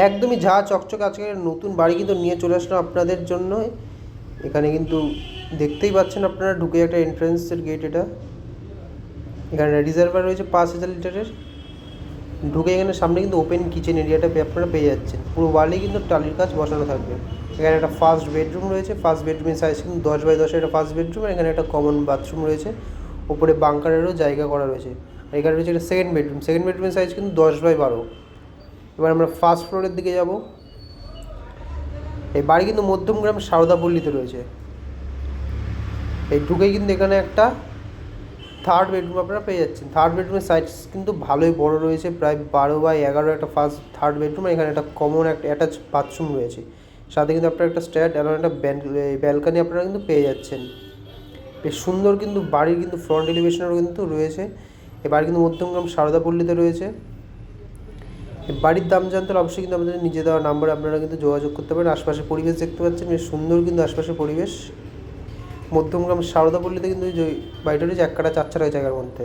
একদমই ঝা চকচক আজকে নতুন বাড়ি কিন্তু নিয়ে চলে আসলাম আপনাদের জন্য। এখানে কিন্তু দেখতেই পাচ্ছেন আপনারা, ঢুকে একটা এন্ট্রান্সের গেট এটা। এখানে রিজার্ভার রয়েছে পাঁচ হাজার লিটারের। ঢুকে এখানে সামনে কিন্তু ওপেন কিচেন এরিয়াটা আপনারা পেয়ে যাচ্ছেন। পুরো ওয়ালেই কিন্তু টালির কাজ বসানো থাকবে। এখানে একটা ফার্স্ট বেডরুম রয়েছে ফার্স্ট বেডরুমের সাইজ কিন্তু দশ বাই দশের একটা ফার্স্ট বেডরুম এখানে একটা কমন বাথরুম রয়েছে। ওপরে বাংকারেরও জায়গা করা রয়েছে। আর এখানে রয়েছে একটা সেকেন্ড বেডরুম সেকেন্ড বেডরুমের সাইজ কিন্তু দশ বাই বারো। এবার আমরা ফার্স্ট ফ্লোরের দিকে যাব। এই বাড়ি কিন্তু মধ্যমগ্রাম সারদাপল্লীতে রয়েছে। এই ঢুকে কিন্তু এখানে একটা থার্ড বেডরুম আপনারা পেয়ে যাচ্ছেন। থার্ড বেডরুমের সাইজ কিন্তু ভালোই বড় রয়েছে, প্রায় বারো বাই এগারো একটা ফার্স্ট থার্ড বেডরুম এখানে একটা কমন একটা অ্যাটাচ বাথরুম রয়েছে। সাথে কিন্তু আপনার একটা স্ট্যাট এবং একটা ব্যালকানি আপনারা কিন্তু পেয়ে যাচ্ছেন। বেশ সুন্দর কিন্তু বাড়ির কিন্তু ফ্রন্ট এলিভেশনেরও কিন্তু রয়েছে। এই বাড়ি কিন্তু মধ্যমগ্রাম সারদাপল্লীতে রয়েছে। বাড়ির দাম জানতে অবশ্যই কিন্তু আমাদের নিজে দেওয়া নাম্বারে আপনারা কিন্তু যোগাযোগ করতে পারেন। আশপাশের পরিবেশ দেখতে পাচ্ছেন, বেশ সুন্দর কিন্তু আশপাশের পরিবেশ। মধ্যমগ্রাম সারদাপল্লীতে কিন্তু ওই যে বাড়িটা রয়েছে, এক কাটা চার চার জায়গার মধ্যে।